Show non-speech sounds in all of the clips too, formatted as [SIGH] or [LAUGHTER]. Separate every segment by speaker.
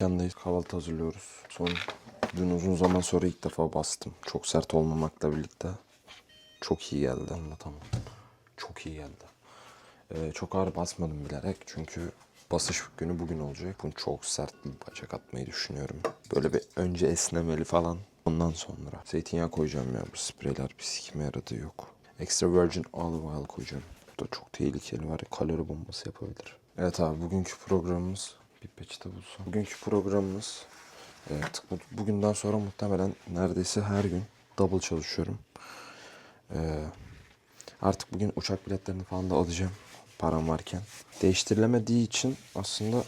Speaker 1: Yandayız. Kahvaltı hazırlıyoruz. Son dün uzun zaman sonra ilk defa bastım. Çok sert olmamakla birlikte. Çok iyi geldi anlatamam. Çok iyi geldi. Ee, çok ağır basmadım bilerek çünkü basış günü bugün olacak. Bunu çok sert bir bacak atmayı düşünüyorum. Böyle bir önce esnemeli falan. Ondan sonra zeytinyağı koyacağım ya. Bu spreyler bir sikime yaradığı yok. Extra virgin olive oil koyacağım. Bu da çok tehlikeli var ya kalori bombası yapabilir. Evet abi bugünkü programımız bir peçete bulsam. Bugünkü programımız e, artık bu- bugünden sonra muhtemelen neredeyse her gün double çalışıyorum. Ee, artık bugün uçak biletlerini falan da alacağım param varken. Değiştirilemediği için aslında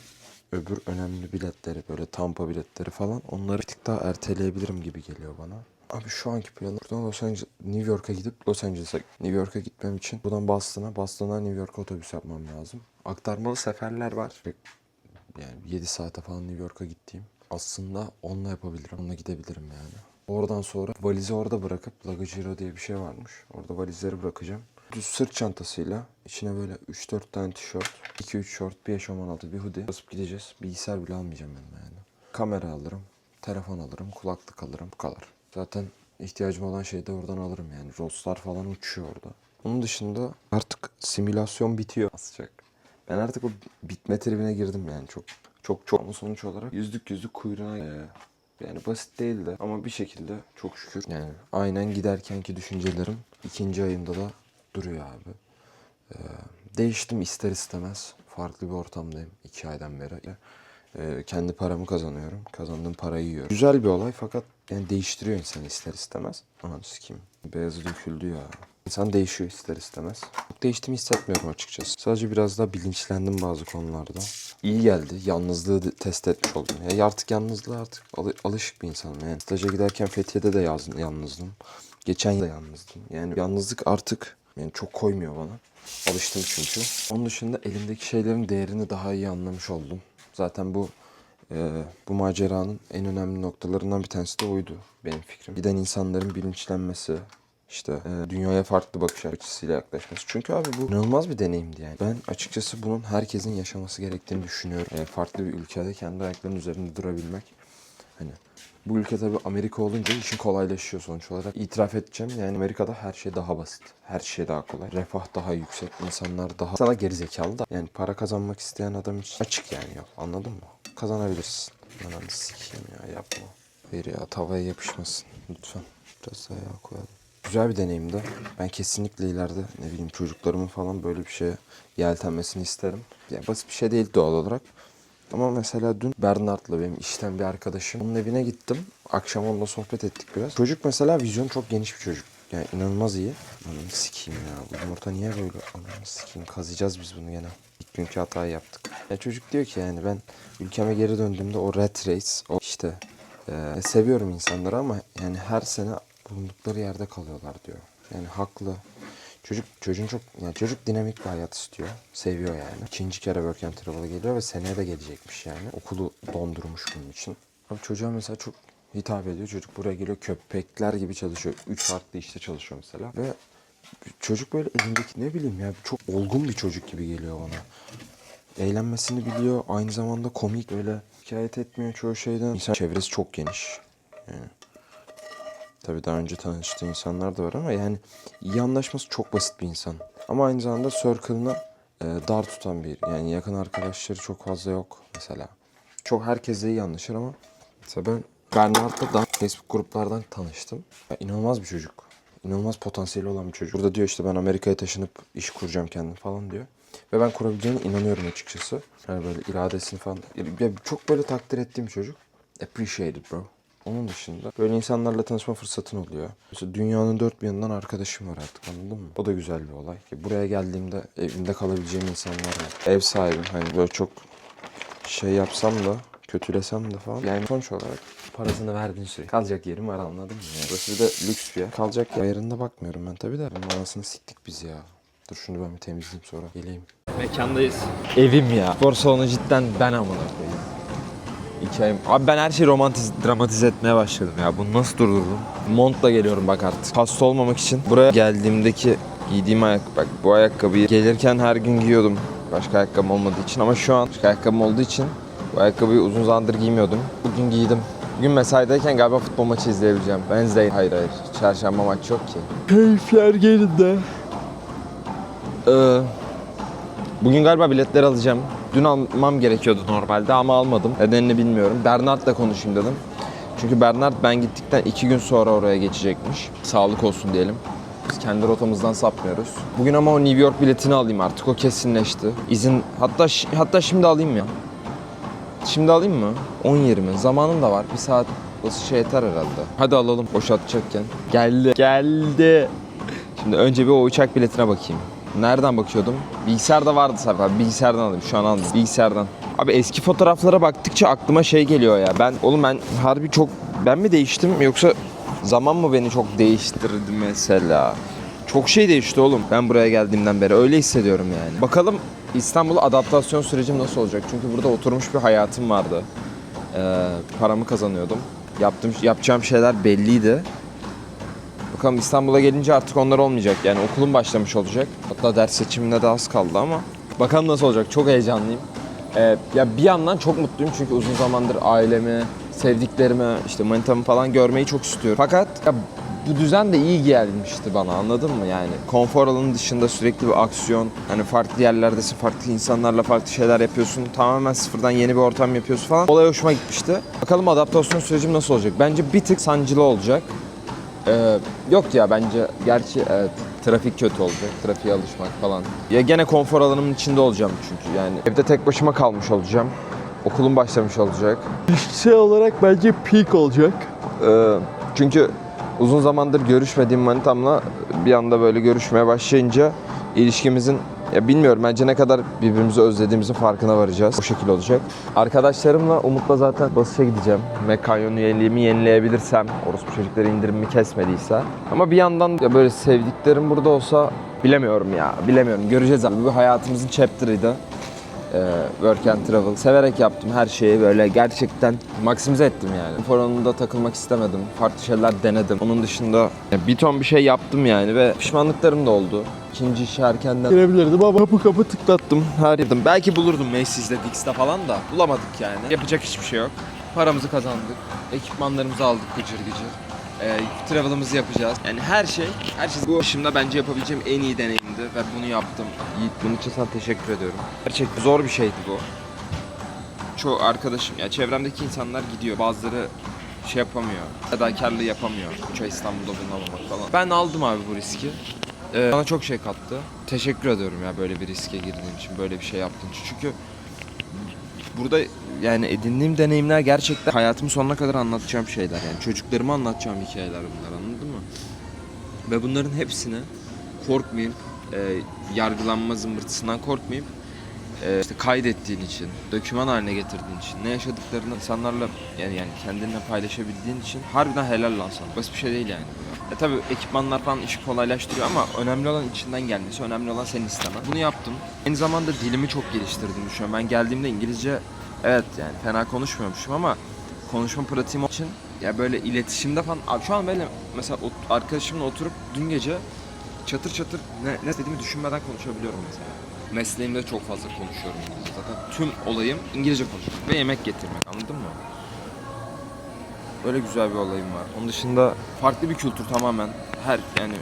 Speaker 1: öbür önemli biletleri böyle Tampa biletleri falan onları bir tık daha erteleyebilirim gibi geliyor bana. Abi şu anki planım buradan Los Angeles, New York'a gidip Los Angeles'a New York'a gitmem için buradan Boston'a, Boston'dan New York'a otobüs yapmam lazım. Aktarmalı seferler var. Yani 7 saate falan New York'a gittiğim. Aslında onunla yapabilirim. Onunla gidebilirim yani. Oradan sonra valizi orada bırakıp Lagajero diye bir şey varmış. Orada valizleri bırakacağım. Düz sırt çantasıyla içine böyle 3-4 tane tişört, 2-3 şort, bir eşofman altı, bir hoodie basıp gideceğiz. Bilgisayar bile almayacağım yanıma yani. Kamera alırım, telefon alırım, kulaklık alırım, bu kadar. Zaten ihtiyacım olan şeyi de oradan alırım yani. Roslar falan uçuyor orada. Onun dışında artık simülasyon bitiyor. Asacak. Ben artık o bitme tribine girdim yani çok çok çok ama sonuç olarak yüzlük yüzlük kuyruğuna e, yani basit değildi ama bir şekilde çok şükür yani aynen giderkenki düşüncelerim ikinci ayımda da duruyor abi. Ee, değiştim ister istemez. Farklı bir ortamdayım iki aydan beri. Ee, kendi paramı kazanıyorum. Kazandığım parayı yiyorum. Güzel bir olay fakat yani değiştiriyor insanı ister istemez. Anam sikeyim. Beyazı döküldü ya. İnsan değişiyor ister istemez. Çok değiştiğimi hissetmiyorum açıkçası. Sadece biraz daha bilinçlendim bazı konularda. İyi geldi. Yalnızlığı test etmiş oldum. Ya artık yalnızlığa artık alı- alışık bir insanım. Yani staja giderken Fethiye'de de yaz- yalnızdım. Geçen yıl da yalnızdım. Yani yalnızlık artık yani çok koymuyor bana. Alıştım çünkü. Onun dışında elimdeki şeylerin değerini daha iyi anlamış oldum. Zaten bu e, bu maceranın en önemli noktalarından bir tanesi de oydu benim fikrim. Giden insanların bilinçlenmesi, işte e, dünyaya farklı bakış açısıyla yaklaşması. Çünkü abi bu inanılmaz bir deneyimdi yani. Ben açıkçası bunun herkesin yaşaması gerektiğini düşünüyorum. E, farklı bir ülkede kendi ayaklarının üzerinde durabilmek. Hani bu ülke tabii Amerika olunca işin kolaylaşıyor sonuç olarak. İtiraf edeceğim yani Amerika'da her şey daha basit. Her şey daha kolay. Refah daha yüksek. insanlar daha sana gerizekalı da. Yani para kazanmak isteyen adam için açık yani yol. Anladın mı? Kazanabilirsin. Ananı sikeyim ya yapma. Hayır ya tavaya yapışmasın. Lütfen. Biraz daha koyalım. Güzel bir deneyimdi. Ben kesinlikle ileride ne bileyim çocuklarımın falan böyle bir şeye yeltenmesini isterim. Yani basit bir şey değil doğal olarak. Ama mesela dün Bernard'la benim işten bir arkadaşım. Onun evine gittim. Akşam onunla sohbet ettik biraz. Çocuk mesela vizyon çok geniş bir çocuk. Yani inanılmaz iyi. Ananı sikeyim ya. Bu yumurta niye böyle? Ananı sikeyim. Kazıyacağız biz bunu gene. İlk günkü hatayı yaptık. Ya çocuk diyor ki yani ben ülkeme geri döndüğümde o rat race, o işte e, seviyorum insanları ama yani her sene bulundukları yerde kalıyorlar diyor. Yani haklı. Çocuk çocuğun çok yani çocuk dinamik bir hayat istiyor. Seviyor yani. İkinci kere work and travel'a geliyor ve seneye de gelecekmiş yani. Okulu dondurmuş bunun için. Abi çocuğa mesela çok hitap ediyor. Çocuk buraya geliyor köpekler gibi çalışıyor. Üç farklı işte çalışıyor mesela. Ve çocuk böyle elindeki ne bileyim ya çok olgun bir çocuk gibi geliyor bana. Eğlenmesini biliyor. Aynı zamanda komik öyle şikayet etmiyor çoğu şeyden. İnsan çevresi çok geniş. Yani Tabii daha önce tanıştığı insanlar da var ama yani iyi anlaşması çok basit bir insan. Ama aynı zamanda circle'ını e, dar tutan bir. Yani yakın arkadaşları çok fazla yok mesela. Çok herkesle iyi anlaşır ama mesela ben Bernard'la da Facebook gruplardan tanıştım. Ya, inanılmaz bir çocuk. İnanılmaz potansiyeli olan bir çocuk. Burada diyor işte ben Amerika'ya taşınıp iş kuracağım kendim falan diyor. Ve ben kurabileceğine inanıyorum açıkçası. Yani böyle iradesini falan. Ya, çok böyle takdir ettiğim çocuk. Appreciated bro. Onun dışında böyle insanlarla tanışma fırsatın oluyor. Mesela dünyanın dört bir yanından arkadaşım var artık anladın mı? O da güzel bir olay. Ki Buraya geldiğimde evimde kalabileceğim insanlar var. Ev sahibim hani böyle çok şey yapsam da kötülesem de falan. Yani sonuç olarak parasını verdiğin süre kalacak yerim var anladın mı? Yani burası bir de lüks bir yer. Kalacak yer. Ayarında bakmıyorum ben tabii de. Bunun anasını siktik biz ya. Dur şunu ben bir temizleyeyim sonra geleyim.
Speaker 2: Mekandayız. Evim ya. Spor salonu cidden ben amına koyayım. Hikayem. Abi ben her şeyi romantiz, dramatize etmeye başladım ya. Bunu nasıl durdururum? Montla geliyorum bak artık. Hasta olmamak için. Buraya geldiğimdeki giydiğim ayak bak bu ayakkabıyı gelirken her gün giyiyordum. Başka ayakkabım olmadığı için ama şu an başka ayakkabım olduğu için Bu ayakkabıyı uzun zamandır giymiyordum. Bugün giydim. Bugün mesaideyken galiba futbol maçı izleyebileceğim. Wednesday, hayır hayır. Çarşamba maç yok ki. Keyifler yerinde. Ee, bugün galiba biletleri alacağım. Dün almam gerekiyordu normalde ama almadım. Nedenini bilmiyorum. Bernard'la konuşayım dedim. Çünkü Bernard ben gittikten iki gün sonra oraya geçecekmiş. Sağlık olsun diyelim. Biz kendi rotamızdan sapmıyoruz. Bugün ama o New York biletini alayım artık. O kesinleşti. İzin hatta hatta şimdi alayım ya. Şimdi alayım mı? 10.20. Zamanım da var. Bir saat bası şey yeter herhalde. Hadi alalım boşaltacakken. Geldi. Geldi. Şimdi önce bir o uçak biletine bakayım. Nereden bakıyordum? Bilgisayarda vardı Sarp abi. Bilgisayardan alayım. Şu an aldım. Bilgisayardan. Abi eski fotoğraflara baktıkça aklıma şey geliyor ya. Ben oğlum ben harbi çok ben mi değiştim yoksa zaman mı beni çok değiştirdi mesela? Çok şey değişti oğlum ben buraya geldiğimden beri. Öyle hissediyorum yani. Bakalım İstanbul'a adaptasyon sürecim nasıl olacak? Çünkü burada oturmuş bir hayatım vardı. Ee, paramı kazanıyordum. Yaptığım, yapacağım şeyler belliydi. Bakalım İstanbul'a gelince artık onlar olmayacak. Yani okulum başlamış olacak. Hatta ders seçimine de az kaldı ama. Bakalım nasıl olacak. Çok heyecanlıyım. Ee, ya bir yandan çok mutluyum çünkü uzun zamandır ailemi, sevdiklerimi, işte manitamı falan görmeyi çok istiyorum. Fakat ya bu düzen de iyi gelmişti bana anladın mı yani? Konfor alanının dışında sürekli bir aksiyon. Hani farklı yerlerdesin, farklı insanlarla farklı şeyler yapıyorsun. Tamamen sıfırdan yeni bir ortam yapıyorsun falan. Olay hoşuma gitmişti. Bakalım adaptasyon sürecim nasıl olacak? Bence bir tık sancılı olacak. Ee, yok ya bence gerçi evet trafik kötü olacak. Trafiğe alışmak falan. Ya gene konfor alanımın içinde olacağım çünkü yani. Evde tek başıma kalmış olacağım. Okulum başlamış olacak. İşsel olarak bence peak olacak. Ee, çünkü uzun zamandır görüşmediğim manitamla bir anda böyle görüşmeye başlayınca ilişkimizin ya bilmiyorum bence ne kadar birbirimizi özlediğimizin farkına varacağız. O şekilde olacak. Arkadaşlarımla Umut'la zaten basışa gideceğim. Mekanyon üyeliğimi yenileyebilirsem, orospu çocukları indirimimi kesmediyse. Ama bir yandan ya böyle sevdiklerim burada olsa bilemiyorum ya. Bilemiyorum. Göreceğiz abi. Bu hayatımızın chapter'ıydı. Ee, work and travel. Severek yaptım her şeyi böyle gerçekten maksimize ettim yani. Alanında takılmak istemedim. Farklı şeyler denedim. Onun dışında bir ton bir şey yaptım yani ve pişmanlıklarım da oldu. İkinci işe erkenden girebilirdim ama kapı kapı tıklattım. Her yerdim. Belki bulurdum Macy's'de, Dix'te falan da bulamadık yani. Yapacak hiçbir şey yok. Paramızı kazandık. Ekipmanlarımızı aldık gıcır gıcır. Ee, travel'ımızı yapacağız. Yani her şey, her şey bu yaşımda bence yapabileceğim en iyi deneyimdi ve bunu yaptım. Yiğit bunun için sana teşekkür ediyorum. Gerçekten zor bir şeydi bu. Çoğu arkadaşım, ya çevremdeki insanlar gidiyor. Bazıları şey yapamıyor. Fedakarlığı yapamıyor. Ay İstanbul'da bulunamamak falan. Ben aldım abi bu riski. Ee, bana çok şey kattı. Teşekkür ediyorum ya böyle bir riske girdiğim için, böyle bir şey yaptığım için. Çünkü burada yani edindiğim deneyimler gerçekten hayatımın sonuna kadar anlatacağım şeyler. Yani çocuklarıma anlatacağım hikayeler bunlar anladın mı? Ve bunların hepsini korkmayıp, e, yargılanma zımbırtısından korkmayıp e, işte kaydettiğin için, döküman haline getirdiğin için, ne yaşadıklarını insanlarla yani yani kendinle paylaşabildiğin için harbiden helal lan sana. Basit bir şey değil yani. E tabi ekipmanlar falan işi kolaylaştırıyor ama önemli olan içinden gelmesi, önemli olan senin istemen. Bunu yaptım. Aynı zamanda dilimi çok geliştirdiğimi düşünüyorum. Ben geldiğimde İngilizce evet yani fena konuşmuyormuşum ama konuşma pratiğim için ya böyle iletişimde falan abi şu an böyle mesela arkadaşımla oturup dün gece çatır çatır ne, ne dediğimi düşünmeden konuşabiliyorum mesela. Mesleğimde çok fazla konuşuyorum. Zaten tüm olayım İngilizce konuşmak ve yemek getirmek anladın mı? Böyle güzel bir olayım var. Onun dışında farklı bir kültür tamamen. Her yani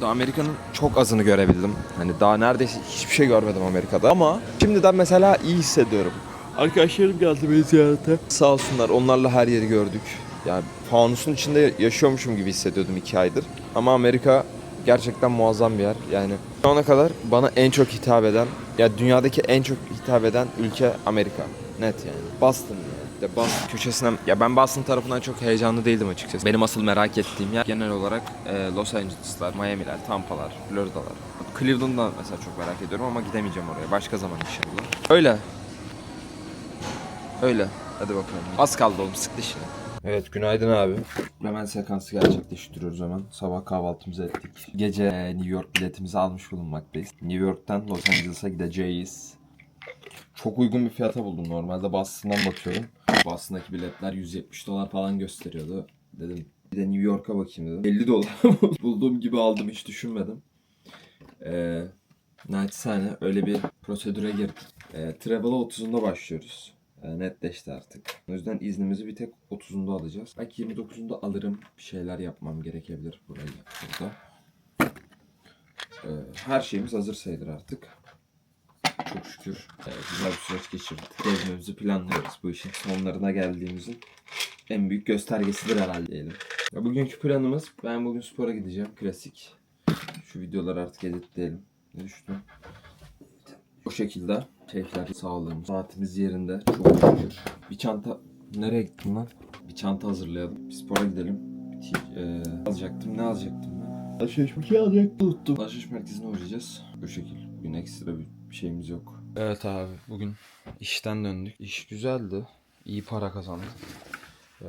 Speaker 2: daha Amerika'nın çok azını görebildim. Hani daha neredeyse hiçbir şey görmedim Amerika'da. Ama şimdiden mesela iyi hissediyorum. Arkadaşlarım geldi beni ziyarete. Sağ olsunlar onlarla her yeri gördük. Yani fanusun içinde yaşıyormuşum gibi hissediyordum iki aydır. Ama Amerika gerçekten muazzam bir yer. Yani şu ana kadar bana en çok hitap eden, ya dünyadaki en çok hitap eden ülke Amerika. Net yani. Boston yani. De Boston köşesinden, ya ben Boston tarafından çok heyecanlı değildim açıkçası. Benim asıl merak ettiğim yer genel olarak e, Los Angeles'lar, Miami'ler, Tampa'lar, Florida'lar. Cleveland'da mesela çok merak ediyorum ama gidemeyeceğim oraya. Başka zaman inşallah. Öyle. Öyle. Hadi bakalım. Az kaldı oğlum sık dişini. Evet günaydın abi. Hemen sekansı gerçekleştiriyoruz hemen. Sabah kahvaltımızı ettik. Gece e, New York biletimizi almış bulunmaktayız. New York'tan Los Angeles'a gideceğiz. Çok uygun bir fiyata buldum. Normalde Boston'dan bakıyorum. Boston'daki biletler 170 dolar falan gösteriyordu. Dedim bir de New York'a bakayım dedim. 50 dolar [LAUGHS] bulduğum gibi aldım hiç düşünmedim. Ee, naçizane öyle bir prosedüre girdik. Ee, Travel'a 30'unda başlıyoruz. e, netleşti artık. O yüzden iznimizi bir tek 30'unda alacağız. Belki 29'unda alırım. Bir şeyler yapmam gerekebilir burayı burada. E, her şeyimiz hazır sayılır artık. Çok şükür e, güzel bir süreç geçirdik. Gezmemizi planlıyoruz. Bu işin sonlarına geldiğimizin en büyük göstergesidir herhalde diyelim. Ya bugünkü planımız ben bugün spora gideceğim. Klasik. Şu videoları artık editleyelim. Ne düşündün? O şekilde keyifler, sağlığımız, saatimiz yerinde. Çok şükür. Bir çanta... Nereye gittin lan? Bir çanta hazırlayalım. Bir spora gidelim. Bir t- e, alacaktım. Ne alacaktım ben? Alışveriş merkezi alacaktım. Unuttum. Alışveriş merkezine uğrayacağız. Bu şekil. Bugün ekstra bir bir şeyimiz yok. Evet abi. Bugün işten döndük. İş güzeldi. İyi para kazandık. Ee,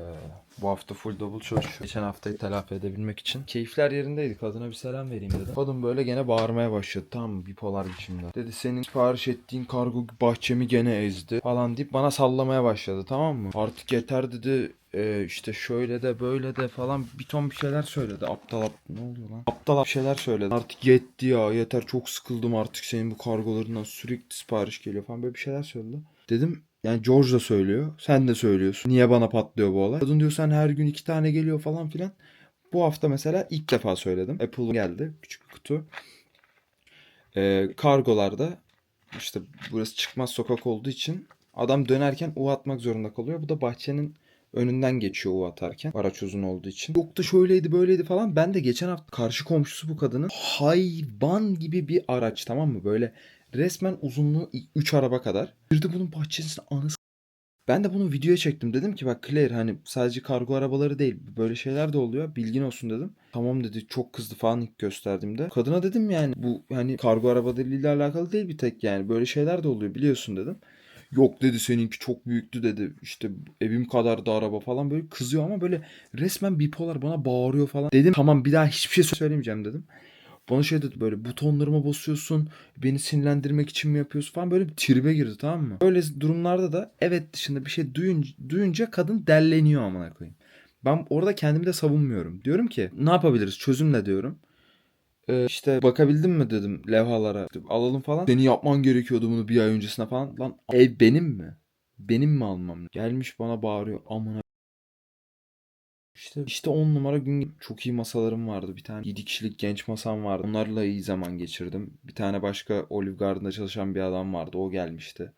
Speaker 2: bu hafta full double çalışıyor. Geçen haftayı telafi edebilmek için. Keyifler yerindeydi. Kadına bir selam vereyim dedim. Kadın böyle gene bağırmaya başladı. Tam mı? bipolar biçimde. Dedi senin sipariş ettiğin kargo bahçemi gene ezdi falan deyip bana sallamaya başladı tamam mı? Artık yeter dedi. Ee, işte şöyle de böyle de falan bir ton bir şeyler söyledi. Aptal aptal ne oluyor lan? Aptal bir şeyler söyledi. Artık yetti ya yeter çok sıkıldım artık senin bu kargolarından sürekli sipariş geliyor falan böyle bir şeyler söyledi. Dedim yani George da söylüyor. Sen de söylüyorsun. Niye bana patlıyor bu olay? Kadın diyor sen her gün iki tane geliyor falan filan. Bu hafta mesela ilk defa söyledim. Apple geldi. Küçük bir kutu. Ee, kargolarda işte burası çıkmaz sokak olduğu için adam dönerken U atmak zorunda kalıyor. Bu da bahçenin önünden geçiyor U atarken. Araç uzun olduğu için. Yok da şöyleydi böyleydi falan. Ben de geçen hafta karşı komşusu bu kadının hayvan gibi bir araç tamam mı? Böyle resmen uzunluğu 3 araba kadar. Bir de bunun bahçesinin anısı ben de bunu videoya çektim. Dedim ki bak Claire hani sadece kargo arabaları değil böyle şeyler de oluyor. Bilgin olsun dedim. Tamam dedi çok kızdı falan ilk gösterdiğimde. Kadına dedim yani bu hani kargo arabalarıyla alakalı değil bir tek yani böyle şeyler de oluyor biliyorsun dedim. Yok dedi seninki çok büyüktü dedi. İşte evim kadar da araba falan böyle kızıyor ama böyle resmen bipolar bana bağırıyor falan. Dedim tamam bir daha hiçbir şey söylemeyeceğim dedim. Bana şey dedi böyle butonlarıma basıyorsun, beni sinirlendirmek için mi yapıyorsun falan böyle bir tribe girdi tamam mı? Böyle durumlarda da evet dışında bir şey duyunca, duyunca kadın delleniyor amına koyayım. Ben orada kendimi de savunmuyorum. Diyorum ki ne yapabiliriz çözüm ne diyorum. Ee, işte bakabildin mi dedim levhalara alalım falan. Senin yapman gerekiyordu bunu bir ay öncesine falan. Lan ev benim mi? Benim mi almam? Gelmiş bana bağırıyor amına işte işte 10 numara gün çok iyi masalarım vardı. Bir tane 7 kişilik genç masam vardı. Onlarla iyi zaman geçirdim. Bir tane başka Olive Garden'da çalışan bir adam vardı. O gelmişti.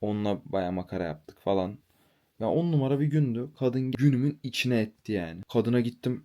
Speaker 2: Onunla baya makara yaptık falan. Ya 10 numara bir gündü. Kadın günümün içine etti yani. Kadına gittim.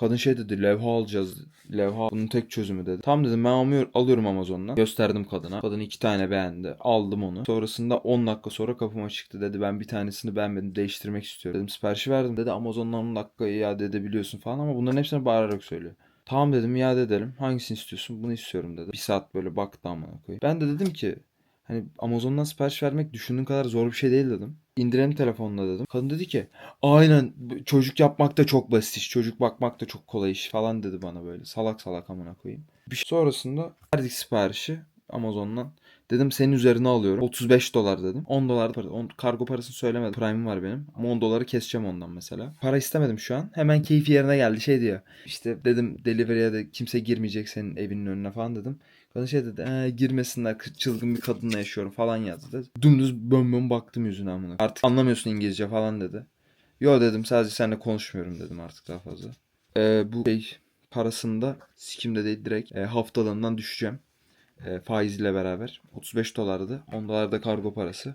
Speaker 2: Kadın şey dedi levha alacağız. Levha bunun tek çözümü dedi. Tamam dedim ben almıyor, alıyorum Amazon'dan. Gösterdim kadına. Kadın iki tane beğendi. Aldım onu. Sonrasında 10 dakika sonra kapıma çıktı. Dedi ben bir tanesini beğenmedim. Değiştirmek istiyorum. Dedim siparişi verdim. Dedi Amazon'dan 10 dakika iade edebiliyorsun falan ama bunların hepsini bağırarak söylüyor. Tamam dedim iade edelim. Hangisini istiyorsun? Bunu istiyorum dedi. Bir saat böyle baktı amına koyayım. Ben de dedim ki hani Amazon'dan sipariş vermek düşündüğün kadar zor bir şey değil dedim. İndirelim telefonla dedim. Kadın dedi ki aynen çocuk yapmak da çok basit iş. Çocuk bakmak da çok kolay iş falan dedi bana böyle. Salak salak amına koyayım. Bir şey- Sonrasında verdik siparişi Amazon'dan. Dedim senin üzerine alıyorum. 35 dolar dedim. 10 dolar para. on- kargo parasını söylemedim. Prime'im var benim. Ama 10 doları keseceğim ondan mesela. Para istemedim şu an. Hemen keyfi yerine geldi. Şey diyor. İşte dedim delivery'e de kimse girmeyecek senin evinin önüne falan dedim. Kadın şey dedi. "Ee, girmesinler çılgın bir kadınla yaşıyorum falan yazdı dedi. Dümdüz bön bön baktım yüzüne amına. Artık anlamıyorsun İngilizce falan dedi. Yo dedim sadece seninle konuşmuyorum dedim artık daha fazla. Ee, bu şey parasında sikimde değil direkt e, haftalığından düşeceğim. E, faiziyle beraber. 35 dolardı. 10 dolar da kargo parası.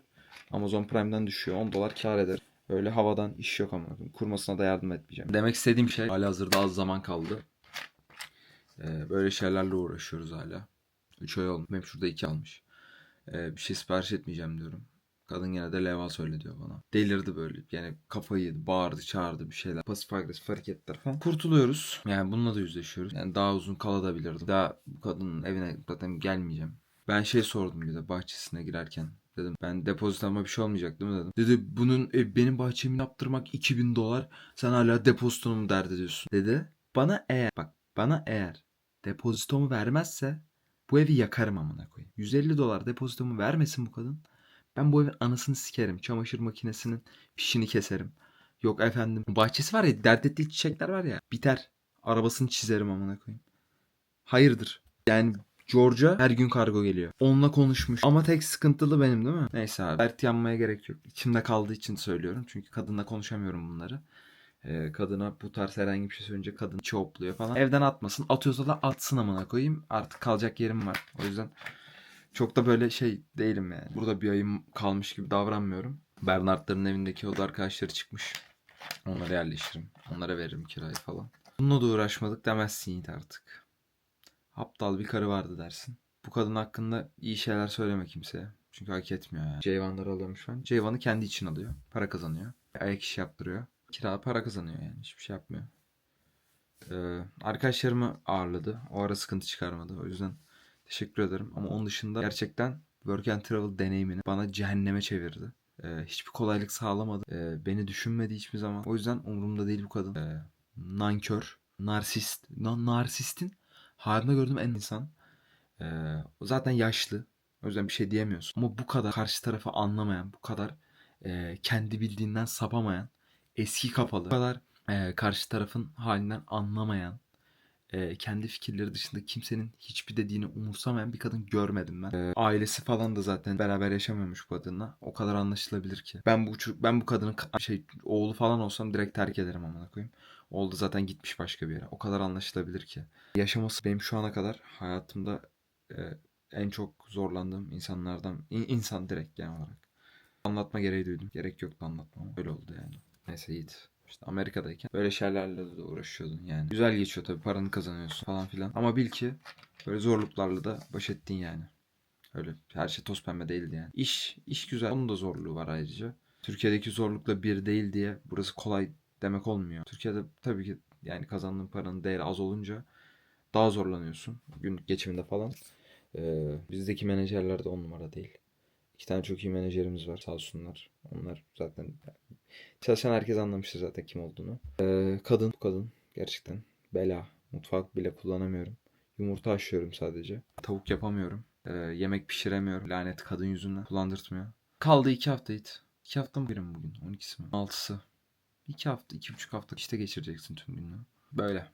Speaker 2: Amazon Prime'den düşüyor. 10 dolar kar eder. Öyle havadan iş yok ama. Kurmasına da yardım etmeyeceğim. Demek istediğim şey hala hazırda az zaman kaldı. Ee, böyle şeylerle uğraşıyoruz hala. 3 ay olmuş. Hep şurada 2 almış. Ee, bir şey sipariş etmeyeceğim diyorum. Kadın gene de leva söyle diyor bana. Delirdi böyle. Yani kafayı yedi. Bağırdı, çağırdı bir şeyler. Pasif agresif hareketler falan. Kurtuluyoruz. Yani bununla da yüzleşiyoruz. Yani daha uzun kalabilirdim. Daha bu kadının evine zaten gelmeyeceğim. Ben şey sordum bir de bahçesine girerken. Dedim ben depozitama bir şey olmayacak değil mi dedim. Dedi bunun e, benim bahçemi yaptırmak 2000 dolar. Sen hala depozitomu mu dert ediyorsun? Dedi. Bana eğer bak bana eğer depozitomu vermezse bu evi yakarım amına koyayım. 150 dolar depozitomu vermesin bu kadın. Ben bu evin anasını sikerim. Çamaşır makinesinin fişini keserim. Yok efendim. Bahçesi var ya dert ettiği çiçekler var ya. Biter. Arabasını çizerim amına koyayım. Hayırdır. Yani George'a her gün kargo geliyor. Onunla konuşmuş. Ama tek sıkıntılı benim değil mi? Neyse abi. Dert yanmaya gerek yok. İçimde kaldığı için söylüyorum. Çünkü kadınla konuşamıyorum bunları. Ee, kadına bu tarz herhangi bir şey söyleyince kadın çopluyor falan. Evden atmasın. Atıyorsa da atsın amına koyayım. Artık kalacak yerim var. O yüzden çok da böyle şey değilim yani. Burada bir ayım kalmış gibi davranmıyorum. Bernard'ların evindeki oda arkadaşları çıkmış. Onlara yerleşirim. Onlara veririm kirayı falan. Bununla da uğraşmadık demezsin Yiğit artık. Aptal bir karı vardı dersin. Bu kadın hakkında iyi şeyler söyleme kimseye. Çünkü hak etmiyor yani. Ceyvanları alıyormuş falan. Ceyvanı kendi için alıyor. Para kazanıyor. Ayak işi yaptırıyor. Kira para kazanıyor yani. Hiçbir şey yapmıyor. Ee, arkadaşlarımı ağırladı. O ara sıkıntı çıkarmadı. O yüzden teşekkür ederim. Ama onun dışında gerçekten work and travel deneyimini bana cehenneme çevirdi. Ee, hiçbir kolaylık sağlamadı. Ee, beni düşünmedi hiçbir zaman. O yüzden umurumda değil bu kadın. Ee, nankör, narsist, na- narsistin hayatımda gördüğüm en insan. Ee, zaten yaşlı. O yüzden bir şey diyemiyorsun. Ama bu kadar karşı tarafı anlamayan, bu kadar e, kendi bildiğinden sapamayan, eski kafalı, bu kadar e, karşı tarafın halinden anlamayan, e, kendi fikirleri dışında kimsenin hiçbir dediğini umursamayan bir kadın görmedim ben. E, ailesi falan da zaten beraber yaşamıyormuş bu kadınla. O kadar anlaşılabilir ki. Ben bu çocuk- ben bu kadının ka- şey oğlu falan olsam direkt terk ederim amına koyayım. Oğlu da zaten gitmiş başka bir yere. O kadar anlaşılabilir ki. Yaşaması benim şu ana kadar hayatımda e, en çok zorlandığım insanlardan in- insan direkt genel olarak. Anlatma gereği duydum. Gerek yoktu anlatmama. Öyle oldu yani. Neyse Yiğit. İşte Amerika'dayken böyle şeylerle de uğraşıyordun yani. Güzel geçiyor tabii paranı kazanıyorsun falan filan. Ama bil ki böyle zorluklarla da baş ettin yani. Öyle her şey toz pembe değildi yani. İş, iş güzel. Onun da zorluğu var ayrıca. Türkiye'deki zorlukla bir değil diye burası kolay demek olmuyor. Türkiye'de tabii ki yani kazandığın paranın değeri az olunca daha zorlanıyorsun. Günlük geçiminde falan. Ee, bizdeki menajerler de on numara değil. İki tane çok iyi menajerimiz var sağ olsunlar. Onlar zaten çalışan herkes anlamıştır zaten kim olduğunu. Ee, kadın bu kadın gerçekten bela. Mutfak bile kullanamıyorum. Yumurta haşlıyorum sadece. Tavuk yapamıyorum. Ee, yemek pişiremiyorum. Lanet kadın yüzünden kullandırtmıyor. Kaldı iki hafta it. İki hafta mı birim bugün? 12'si mi? 6'sı. İki hafta, iki buçuk hafta işte geçireceksin tüm gününü. Böyle.